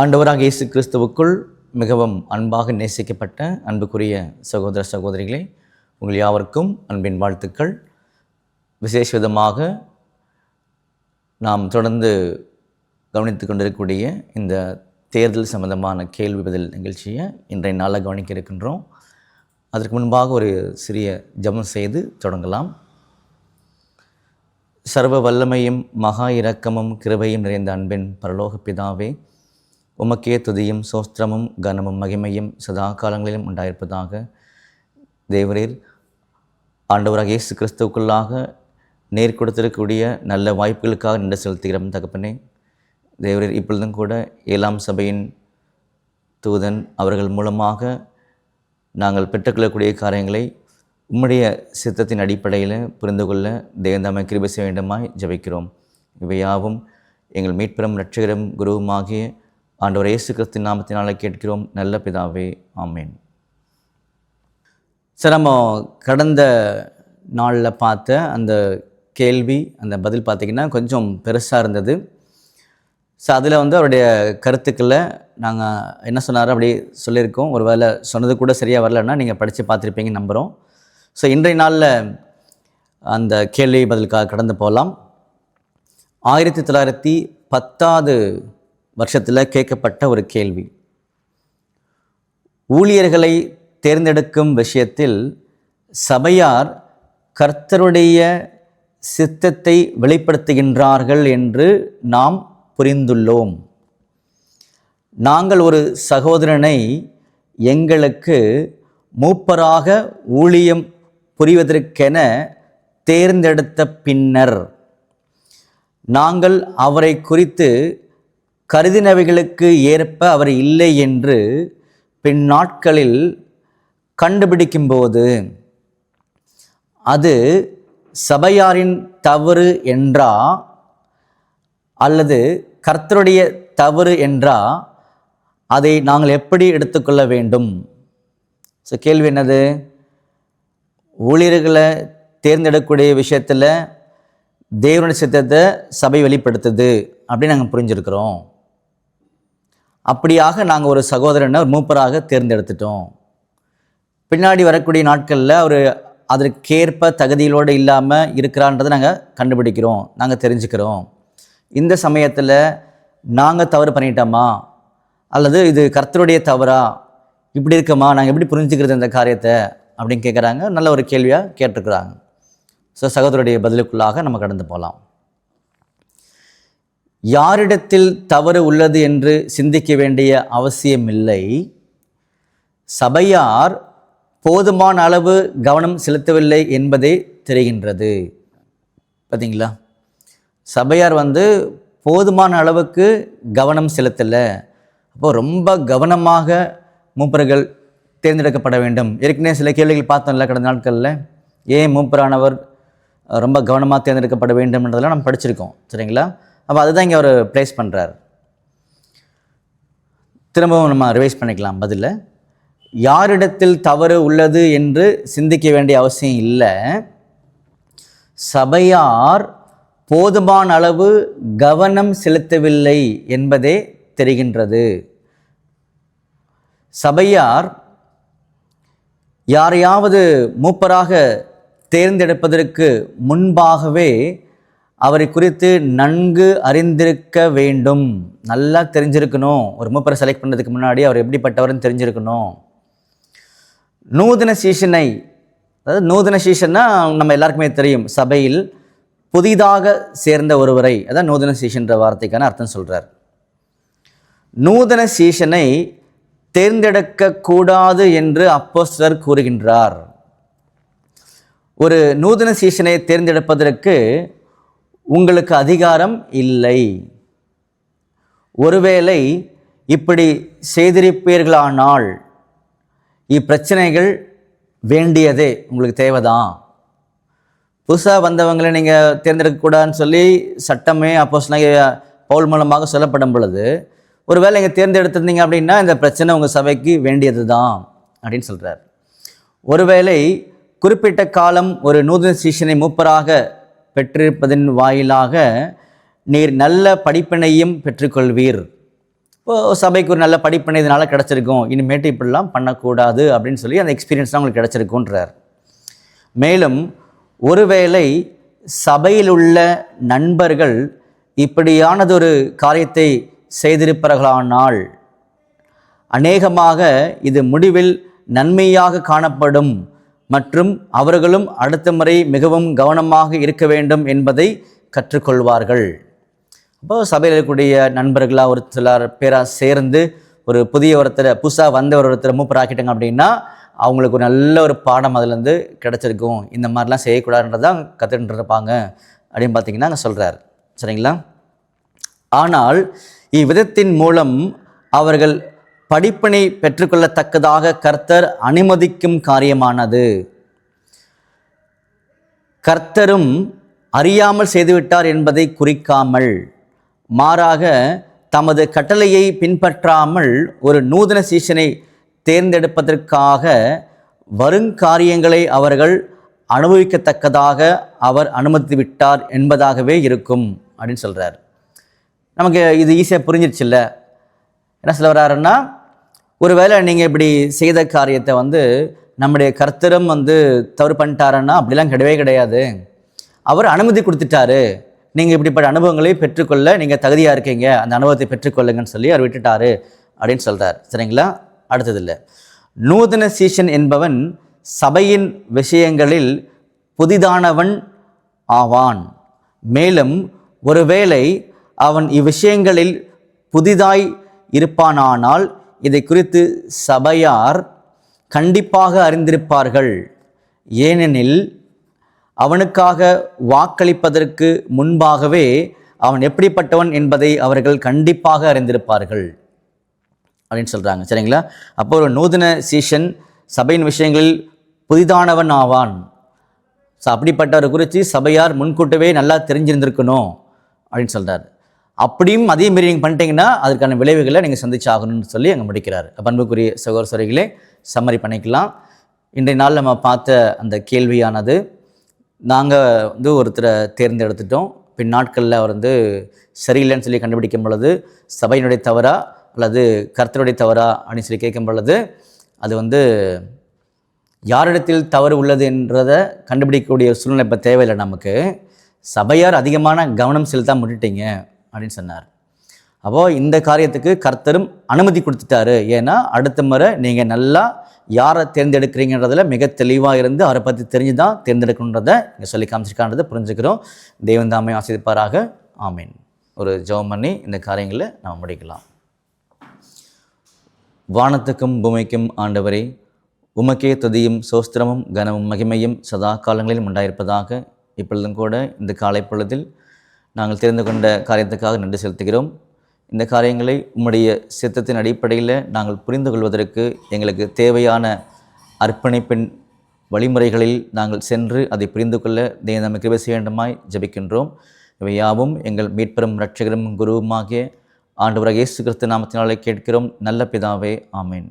ஆண்டவராக இயேசு கிறிஸ்துவுக்குள் மிகவும் அன்பாக நேசிக்கப்பட்ட அன்புக்குரிய சகோதர சகோதரிகளே உங்கள் யாவருக்கும் அன்பின் வாழ்த்துக்கள். விசேஷ விதமாக நாம் தொடர்ந்து கவனித்து கொண்டிருக்கக்கூடிய இந்த தேர்தல் சம்பந்தமான கேள்வி பதில் நிகழ்ச்சியை இன்றைய நாளாக கவனிக்க இருக்கின்றோம். அதற்கு முன்பாக ஒரு சிறிய ஜபம் செய்து தொடங்கலாம். சர்வ வல்லமையும் மகா இரக்கமும் கிருபையும் நிறைந்த அன்பின் பரலோக பிதாவே உமக்கே துதியும் சோஸ்திரமும் கனமும் மகிமையும் சதா காலங்களிலும் உண்டாயிருப்பதாக தேவரீர் ஆண்டவராக இயேசு கிறிஸ்துவுக்குள்ளாக நேர் கொடுத்திருக்கக்கூடிய நல்ல வாய்ப்புகளுக்காக நின்று செலுத்துகிறோம் தகப்பனே. தேவரீர் இப்பொழுதும் கூட ஏழாம் சபையின் தூதன் அவர்கள் மூலமாக நாங்கள் பெற்றுக்கொள்ளக்கூடிய காரியங்களை உம்முடைய சித்தத்தின் அடிப்படையில் புரிந்து கொள்ள தேவந்தாமை கிருபை செய்ய வேண்டுமாய் ஜபிக்கிறோம். இவையாவும் எங்கள் மீட்பெறும் இரட்சகரும் குருவுமாகிய ஆண்டவர் இயேசு கிறிஸ்து நாமத்தினால கேட்கிறோம். நல்ல பிதாவே ஆமேன். சார் நம்ம கடந்த நாளில் பார்த்த அந்த கேள்வி அந்த பதில் பார்த்திங்கன்னா கொஞ்சம் பெருசாக இருந்தது. ஸோ அதில் வந்து அவருடைய கருத்துக்களை நாங்கள் என்ன சொன்னாரோ அப்படி சொல்லியிருக்கோம். ஒரு வேளை சொன்னது கூட சரியாக வரலன்னா நீங்கள் படித்து பார்த்துருப்பீங்க நம்புகிறோம் ஸோ இன்றைய நாளில் அந்த கேள்வி பதிலுக்காக கடந்து போகலாம். ஆயிரத்தி தொள்ளாயிரத்தி பத்தாவது வருஷத்தில் கேட்கப்பட்ட ஒரு கேள்வி. ஊழியர்களை தேர்ந்தெடுக்கும் விஷயத்தில் சபையார் கர்த்தருடைய சித்தத்தை வெளிப்படுத்துகின்றார்கள் என்று நாம் புரிந்துள்ளோம். நாங்கள் ஒரு சகோதரனை எங்களுக்கு மூப்பராக ஊழியம் புரிவதற்கென தேர்ந்தெடுத்த பின்னர் நாங்கள் அவரை குறித்து கருதினவைகளுக்கு ஏற்ப அவர் இல்லை என்று பின் நாட்களில் கண்டுபிடிக்கும்போது அது சபையாரின் தவறு என்றா அல்லது கர்த்தருடைய தவறு என்றா அதை நாங்கள் எப்படி எடுத்துக்கொள்ள வேண்டும்? ஸோ கேள்வி என்னது? ஊழியர்களை தேர்ந்தெடுக்கக்கூடிய விஷயத்தில் தேவனுடைய சித்தத்தை சபை வெளிப்படுத்துது அப்படின்னு நாங்கள் புரிஞ்சிருக்கிறோம். அப்படியாக நாங்கள் ஒரு சகோதரனை ஒரு மூப்பராக தேர்ந்தெடுத்துட்டோம். பின்னாடி வரக்கூடிய நாட்களில் அவர் அதற்கேற்ப தகுதிகளோடு இல்லாமல் இருக்கிறான்றதை நாங்கள் கண்டுபிடிக்கிறோம். நாங்கள் தெரிஞ்சுக்கிறோம். இந்த சமயத்தில் நாங்கள் தவறு பண்ணிட்டோமா? அல்லது இது கர்த்தருடைய தவறா? இப்படி இருக்கமா? நாங்கள் எப்படி புரிஞ்சுக்கிறது இந்த காரியத்தை? அப்படின்னு கேட்குறாங்க நல்ல ஒரு கேள்வியாக கேட்டிருக்கிறாங்க. ஸோ சகோதரருடைய பதிலுக்குள்ளாக நம்ம கடந்து போகலாம் யாரிடத்தில் தவறு உள்ளது என்று சிந்திக்க வேண்டிய அவசியமில்லை. சபையார் போதுமான அளவு கவனம் செலுத்தவில்லை என்பதே தெரிகின்றது. பார்த்தீங்களா சபையார் வந்து போதுமான அளவுக்கு கவனம் செலுத்தலை. அப்போ ரொம்ப கவனமாக மூப்பர்கள் தேர்ந்தெடுக்கப்பட வேண்டும். ஏற்கனவே சில கேள்விகள் பார்த்தோம்ல கடந்த நாட்களில். ஏன் மூப்பரானவர் ரொம்ப கவனமாக தேர்ந்தெடுக்கப்பட வேண்டும்ன்றதெல்லாம் நம்ம படிச்சிருக்கோம். சரிங்களா? அப்போ அதுதான் இங்கே அவர் ப்ளேஸ் பண்ணுறார் திரும்பவும் நம்ம ரிவைஸ் பண்ணிக்கலாம் பதில். யாரிடத்தில் தவறு உள்ளது என்று சிந்திக்க வேண்டிய அவசியம் இல்லை. சபையார் போதுமான அளவு கவனம் செலுத்தவில்லை என்பதே தெரிகின்றது. சபையார் யாரையாவது மூப்பராக தேர்ந்தெடுப்பதற்கு முன்பாகவே அவரை குறித்து நன்கு அறிந்திருக்க வேண்டும். நல்லா தெரிஞ்சிருக்கணும். ஒரு மூப்பரை செலக்ட் பண்ணுறதுக்கு முன்னாடி அவர் எப்படிப்பட்டவர்னு தெரிஞ்சிருக்கணும். நூதன சீஷனை அதாவது நூதன சீஷன்னா நம்ம எல்லாருக்குமே தெரியும். சபையில் புதிதாக சேர்ந்த ஒருவரை அதான் நூதன சீசன்ற வார்த்தைக்கான அர்த்தம் சொல்கிறார் நூதன சீஷனை தேர்ந்தெடுக்க கூடாது என்று அப்போஸ்டர் கூறுகின்றார். ஒரு நூதன சீஷனை தேர்ந்தெடுப்பதற்கு உங்களுக்கு அதிகாரம் இல்லை. ஒருவேளை இப்படி செய்திருப்பீர்களானால் இப்பிரச்சனைகள் வேண்டியதே. உங்களுக்கு தேவைதான். புதுசாக வந்தவங்களை நீங்கள் தேர்ந்தெடுக்கக்கூடாதுன்னு சொல்லி சட்டமே அப்போ பவுல் மூலமாக சொல்லப்படும் பொழுது ஒருவேளை நீங்கள் தேர்ந்தெடுத்திருந்தீங்க அப்படின்னா இந்த பிரச்சனை உங்கள் சபைக்கு வேண்டியது தான் அப்படின்னு சொல்கிறார் ஒருவேளை குறிப்பிட்ட காலம் ஒரு நூதன சீஷனை மூப்பராக பெற்றிருப்பதன் வாயிலாக நீர் நல்ல படிப்பினையும் பெற்றுக்கொள்வீர். இப்போ சபைக்கு ஒரு நல்ல படிப்பினை இதனால் கிடச்சிருக்கும். இனிமேட்டு இப்படிலாம் பண்ணக்கூடாது அப்படின்னு சொல்லி அந்த எக்ஸ்பீரியன்ஸ் தான் உங்களுக்கு கிடச்சிருக்குன்றார் மேலும் ஒருவேளை சபையில் உள்ள நண்பர்கள் இப்படியானதொரு காரியத்தை செய்திருப்பார்களானால் அநேகமாக இது முடிவில் நன்மையாக காணப்படும். மற்றும் அவர்களும் அடுத்த முறை மிகவும் கவனமாக இருக்க வேண்டும் என்பதை கற்றுக்கொள்வார்கள். அப்போ சபையில் இருக்கக்கூடிய நண்பர்களாக ஒரு சிலர் பேராக சேர்ந்து ஒரு புதிய ஒருத்தரை புதுசாக வந்த ஒரு ஒருத்தரை மூப்பராக்கிட்டாங்க அப்படின்னா அவங்களுக்கு ஒரு நல்ல ஒரு பாடம் அதுலேருந்து கிடச்சிருக்கும். இந்த மாதிரிலாம் செய்யக்கூடாதுன்றதான் கற்றுட்டு இருப்பாங்க அப்படின்னு பார்த்தீங்கன்னா அங்கே சொல்கிறார் சரிங்களா? ஆனால் இவ்விதத்தின் மூலம் அவர்கள் படிப்பினை பெற்றுக்கொள்ளத்தக்கதாக கர்த்தர் அனுமதிக்கும் காரியமானது. கர்த்தரும் அறியாமல் செய்துவிட்டார் என்பதை குறிக்காமல் மாறாக தமது கட்டளையை பின்பற்றாமல் ஒரு நூதன சீசனை தேர்ந்தெடுப்பதற்காக வருங்காரியங்களை அவர்கள் அனுபவிக்கத்தக்கதாக அவர் அனுமதித்து விட்டார் என்பதாகவே இருக்கும் அப்படின்னு சொல்கிறார் நமக்கு இது ஈஸியாக புரிஞ்சிருச்சுல்ல? என்ன சொல்ல வர்றாருன்னா ஒருவேளை நீங்கள் இப்படி செய்த காரியத்தை வந்து நம்முடைய கர்த்தரும் வந்து தவறு பண்ணிட்டாருன்னா அப்படிலாம் கிடையவே கிடையாது. அவர் அனுமதி கொடுத்துட்டாரு. நீங்கள் இப்படிப்பட்ட அனுபவங்களை பெற்றுக்கொள்ள நீங்கள் தகுதியாக இருக்கீங்க. அந்த அனுபவத்தை பெற்றுக்கொள்ளுங்கன்னு சொல்லி அவர் விட்டுட்டாரு அப்படின்னு சொல்கிறார் சரிங்களா? அடுத்ததில்லை. நூதன சீஷன் என்பவன் சபையின் விஷயங்களில் புதிதானவன் ஆவான். மேலும் ஒருவேளை அவன் இவ்விஷயங்களில் புதிதாய் இருப்பானானால் இதை குறித்து சபையார் கண்டிப்பாக அறிந்திருப்பார்கள். ஏனெனில் அவனுக்காக வாக்களிப்பதற்கு முன்பாகவே அவன் எப்படிப்பட்டவன் என்பதை அவர்கள் கண்டிப்பாக அறிந்திருப்பார்கள். அப்படின்னு சொல்கிறாங்க சரிங்களா? அப்போ ஒரு நூதன சீஷன் சபையின் விஷயங்களில் புதிதானவன் ஆவான். ஸோ அப்படிப்பட்டவரை குறித்து சபையார் முன்கூட்டவே நல்லா தெரிஞ்சிருந்திருக்கணும் அப்படின்னு சொல்கிறார் அப்படியும் அதே மாரி நீங்கள் பண்ணிட்டீங்கன்னா அதற்கான விளைவுகளை நீங்கள் சந்திச்சாகணும்னு சொல்லி அங்கே முடிக்கிறார். பண்புக்குரிய சகோதர சகோதரிகளே சம்மரி பண்ணிக்கலாம். இன்றைய நாள் நம்ம பார்த்த அந்த கேள்வியானது நாங்கள் வந்து ஒருத்தரை தேர்ந்தெடுத்துட்டோம். பின் நாட்களில் அவர் வந்து சரியில்லைன்னு சொல்லி கண்டுபிடிக்கும் பொழுது சபையினுடைய தவறா அல்லது கர்த்தருடைய தவறா அப்படின்னு சொல்லி கேட்கும் பொழுது அது வந்து யாரிடத்தில் தவறு உள்ளது என்றதை கண்டுபிடிக்கக்கூடிய சூழ்நிலை இப்போ தேவையில்லை நமக்கு. சபையார் அதிகமான கவனம் செலுத்தாமல் முட்டுட்டீங்க அப்படின்னு சொன்னார். அப்போது இந்த காரியத்துக்கு கர்த்தரும் அனுமதி கொடுத்துட்டாரு. ஏன்னா அடுத்த முறை நீங்கள் நல்லா யாரை தேர்ந்தெடுக்கிறீங்கன்றதுல மிக தெளிவாக இருந்து அவரை பற்றி தெரிஞ்சு தான் தேர்ந்தெடுக்கணுன்றதை இங்கே சொல்லி காமிச்சிருக்கான்றதை புரிஞ்சுக்கிறோம். தேவன் தாமே ஆசிரிப்பாராக ஆமீன். ஒரு ஜெபம் பண்ணி இந்த காரியங்களை நம்ம முடிக்கலாம். வானத்துக்கும் பூமிக்கும் ஆண்டவரே உமக்கே துதியும் சோஸ்திரமும் கனமும் மகிமையும் சதா காலங்களிலும் உண்டாயிருப்பதாக இப்பொழுதும் கூட இந்த காலை பொழுதில் நாங்கள் தெரிந்து கொண்ட காரியத்துக்காக நன்றி செலுத்துகிறோம். இந்த காரியங்களை உம்முடைய சித்தத்தின் அடிப்படையில் நாங்கள் புரிந்து கொள்வதற்கு எங்களுக்கு தேவையான அர்ப்பணிப்பின் வழிமுறைகளில் நாங்கள் சென்று அதை புரிந்து கொள்ள தேவ நமக்கு கிருபை செய்ய வேண்டுமாய் இவை யாவும் எங்கள் மீட்பெரும் ரட்சகரும் குருவுமாகிய ஆண்டவராக இயேசு கிறிஸ்து நாமத்தினாலே கேட்கிறோம். நல்ல பிதாவே ஆமேன்.